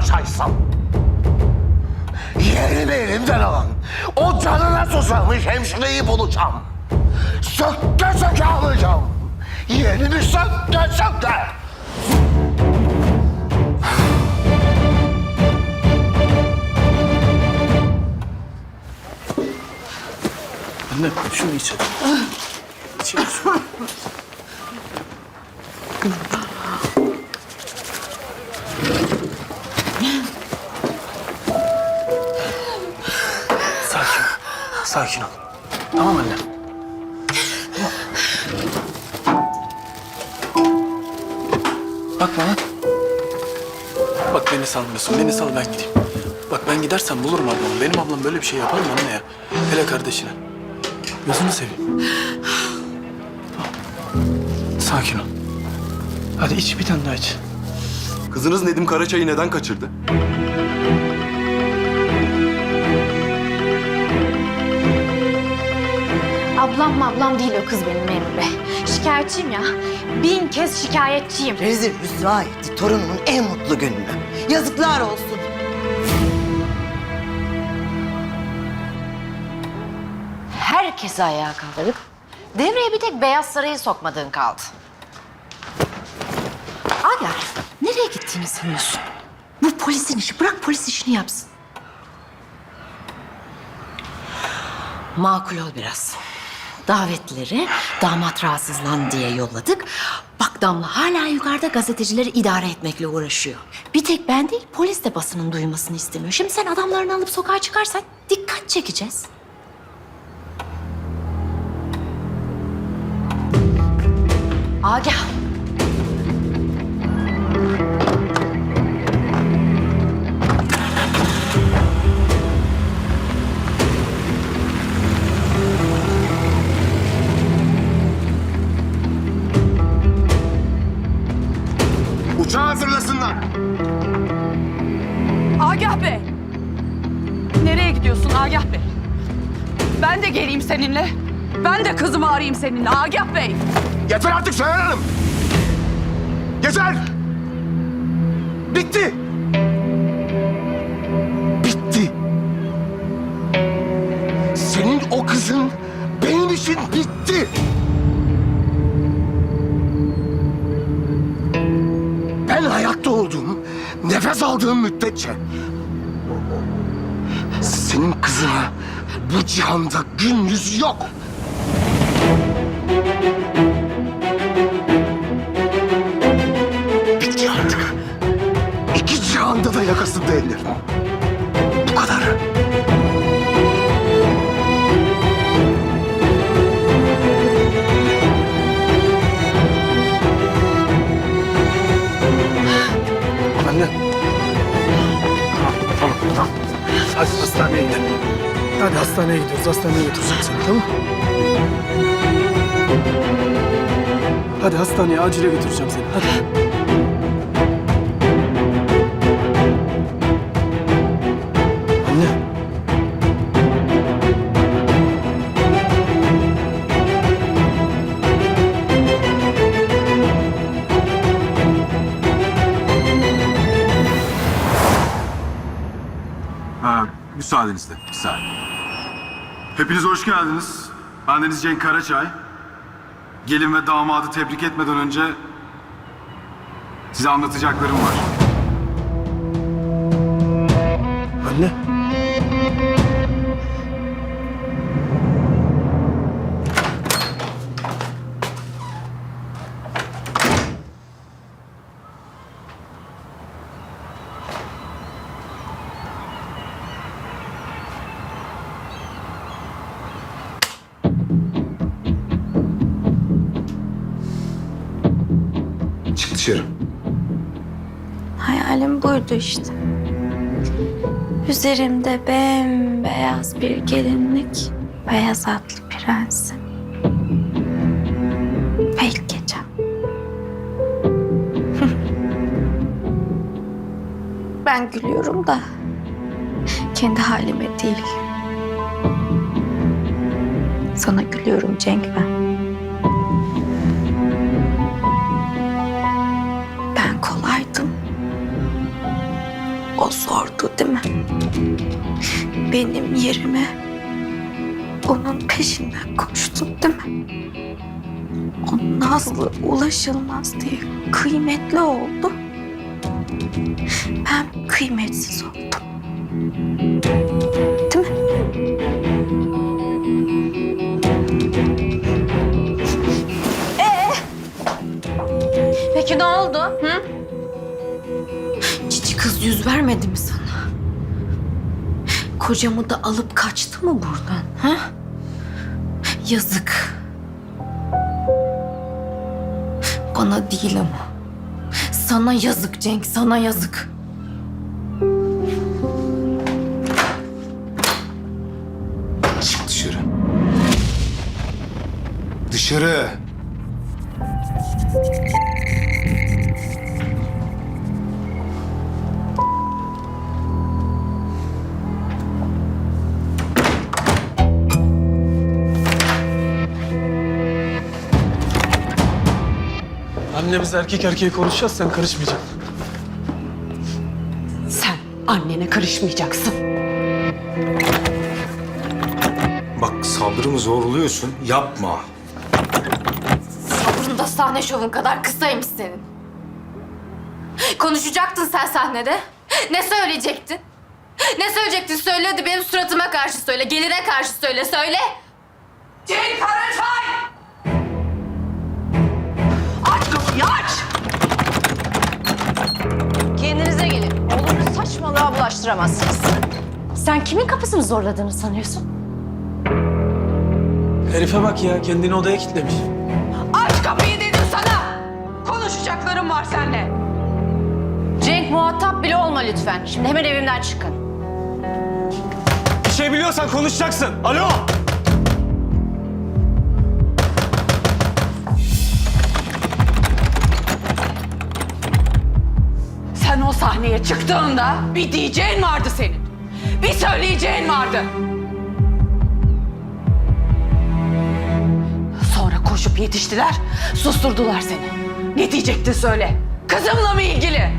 Agah Karaçaysam. Yerimi elimden alan, o canına susamış hemşireyi bulacağım. Sökke söke alacağım. Yerini sökke sökke. Anne şunu iç hadi. İçelim Sakin ol. Tamam anne. Bak bana. Bak beni salmıyorsun. Beni sal ben gideyim. Bak ben gidersem bulurum ablamı. Benim ablam böyle bir şey yapar mı anne ya? Hele kardeşine. Gözünü seveyim. Sakin ol. Hadi iç bir tane daha iç. Kızınız Nedim Karaçay'ı neden kaçırdı? Ablam mı ablam değil o kız benim memur bey. Şikayetçiyim ya. Bin kez şikayetçiyim. Rezil rüsva etti torunumun en mutlu gününü. Yazıklar olsun. Herkesi ayağa kaldırıp devreye bir tek Beyaz Saray'ı sokmadığın kaldı. Agar, nereye gittiğini sanıyorsun? Bu polisin işi. Bırak polis işini yapsın. Makul ol biraz. Davetlileri damat rahatsızlan diye yolladık. Bak Damla hala yukarıda gazetecileri idare etmekle uğraşıyor. Bir tek ben değil polis de basının duymasını istemiyor. Şimdi sen adamlarını alıp sokağa çıkarsan dikkat çekeceğiz. Agah. Geleyim seninle. Ben de kızımı arayayım seninle Agah Bey. Yeter artık Seher Hanım. Yeter. Bitti. Bitti. Senin o kızın benim için bitti. Ben hayatta olduğum, nefes aldığım müddetçe senin kızına bu cihanda gün yüzü yok. Bitti artık. İki cihanda da yakasında ellerim. Hastaneye gidiyoruz. Hastaneye götüreceğim seni tamam Hadi hastaneye acile götüreceğim seni. Hadi. Anne. Ha, müsaadenizle. Bir saniye. Hepiniz hoş geldiniz. Bendeniz Cenk Karaçay. Gelin ve damadı tebrik etmeden önce size anlatacaklarım var. Dışarı. Hayalim buydu işte. Üzerimde bembeyaz bir gelinlik, beyaz atlı prensim. Ve ilk gecem. Ben gülüyorum da kendi halime değil. Sana gülüyorum Cenk ben. Değil mi? Benim yerime onun peşinden koştun değil mi? O Nazlı ulaşılmaz diye kıymetli oldu. Ben kıymetsiz oldum. Değil mi? Ee? Peki ne oldu? Hı? Cici kız yüz vermedi mi sana? Kocamı da alıp kaçtı mı buradan? Ha? Yazık. Bana değil ama. Sana yazık Cenk, sana yazık. Çık dışarı. Dışarı. Anne biz erkek erkeğe konuşacağız sen karışmayacaksın. Sen annene karışmayacaksın. Bak sabrımı zorluyorsun. Yapma. Sabrın da sahne şovun kadar kısaymış senin. Konuşacaktın sen sahnede. Ne söyleyecektin? Ne söyleyecektin? Söyle hadi benim suratıma karşı söyle. Geline karşı söyle. Söyle. Cenk Karaçay! Aç kapıyı aç! Kendinize gelin. Oğlumu saçmalığa bulaştıramazsınız. Sen kimin kapısını zorladığını sanıyorsun? Herife bak ya kendini odaya kilitlemiş. Aç kapıyı dedim sana! Konuşacaklarım var seninle. Cenk muhatap bile olma lütfen. Şimdi hemen evimden çıkın. Bir şey biliyorsan konuşacaksın. Alo! Sahneye çıktığında bir diyeceğin vardı senin. Bir söyleyeceğin vardı. Sonra koşup yetiştiler, susturdular seni. Ne diyecektin söyle. Kızımla mı ilgili?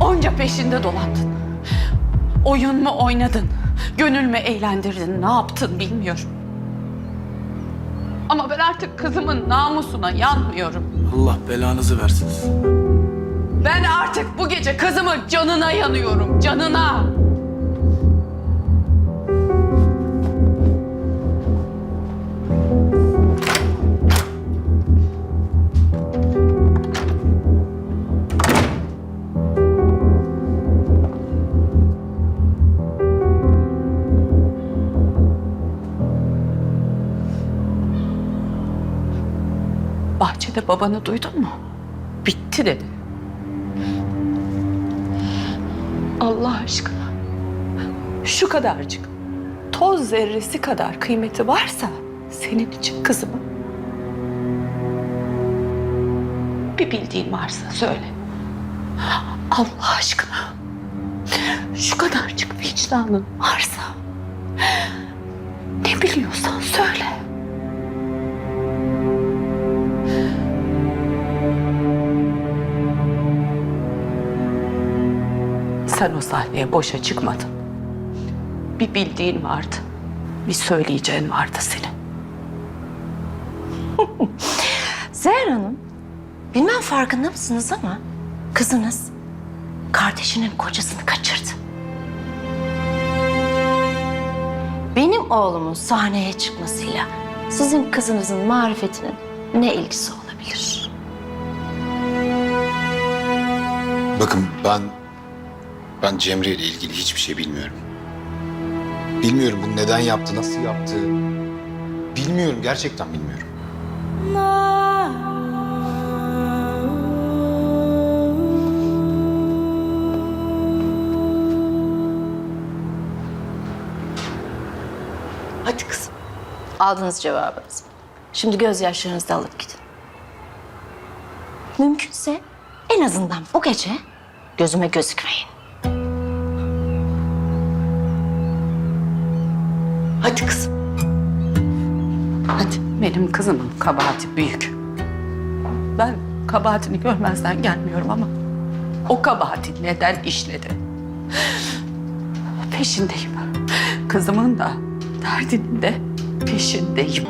Onca peşinde dolandın. Oyun mu oynadın? Gönül mü eğlendirdin? Ne yaptın bilmiyorum. Ama ben artık kızımın namusuna yanmıyorum. Allah belanızı versin. Ben artık bu gece kızımın canına yanıyorum. Canına. Bahçede babanı duydun mu? Bitti dedi. Allah aşkına. Şu kadarcık, toz zerresi kadar kıymeti varsa senin için kızımın. Bir bildiğin varsa söyle. Allah aşkına. Şu kadarcık vicdanın varsa ne biliyorsan söyle. Sen o sahneye boşa çıkmadın. Bir bildiğin vardı. Bir söyleyeceğin vardı senin. Seher Hanım, bilmem farkında mısınız ama kızınız kardeşinin kocasını kaçırdı. Benim oğlumun sahneye çıkmasıyla sizin kızınızın marifetinin ne ilgisi olabilir? Bakın ben ben Cemre ile ilgili hiçbir şey bilmiyorum. Bilmiyorum bunu neden yaptı, nasıl yaptı. Bilmiyorum gerçekten bilmiyorum. Hadi kızım. Aldınız cevabınızı. Şimdi gözyaşlarınızı da alıp gidin. Mümkünse en azından bu gece gözüme gözükmeyin. Hadi kızım. Hadi. Benim kızımın kabahati büyük. Ben kabahatini görmezden gelmiyorum ama o kabahati neden işledi? Peşindeyim. Kızımın da derdinin de peşindeyim.